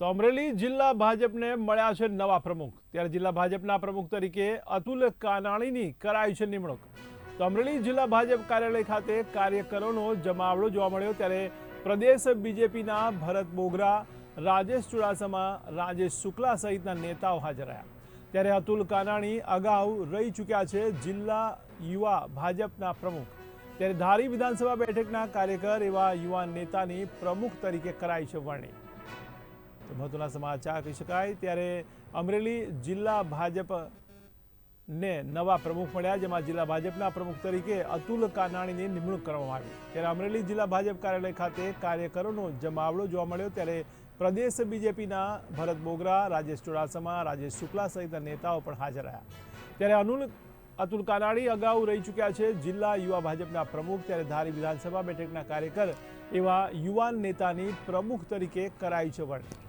તો અમરેલી જિલ્લા ભાજપને મળ્યા છે નવા પ્રમુખ. ત્યારે જિલ્લા ભાજપના પ્રમુખ તરીકે અતુલ કાનાણીની કરાઈ છે નિમણૂક. તો અમરેલી જિલ્લા ભાજપ કાર્યાલય ખાતે કાર્યકરોનો જમાવડો જોવા મળ્યો ત્યારે પ્રદેશ બીજેપીના ભરત બોગરા, રાજેશ ચુડાસમા, રાજેશ શુક્લા સહિતના નેતાઓ હાજર રહ્યા. ત્યારે અતુલ કાનાણી અગાઉ રહી ચૂક્યા છે જિલ્લા યુવા ભાજપના પ્રમુખ. ત્યારે ધારી વિધાનસભા બેઠકના કાર્યકર એવા યુવાન નેતાની પ્રમુખ તરીકે કરાઈ છે વરણી. તો મહત્વના સમાચાર કહી શકાય. ત્યારે અમરેલી જિલ્લા ભાજપ ને નવા પ્રમુખ મળ્યા, જેમાં જિલ્લા ભાજપના પ્રમુખ તરીકે અતુલ કાનાણીની નિમણૂક કરવામાં આવી. ત્યારે અમરેલી જિલ્લા ભાજપ કાર્યાલય ખાતે કાર્યકરોનો જમાવડો જોવા મળ્યો. ત્યારે પ્રદેશ બીજેપીના ભરત બોગરા, રાજેશ ચુડાસમા, રાજેશ શુક્લા સહિતના નેતાઓ પણ હાજર રહ્યા. ત્યારે અનુલ અતુલ કાનાણી અગાઉ રહી ચૂક્યા છે જિલ્લા યુવા ભાજપના પ્રમુખ, ત્યારે ધારી વિધાનસભા બેઠકના કાર્યકર એવા યુવાન નેતાની પ્રમુખ તરીકે કરાઈ છે વરણી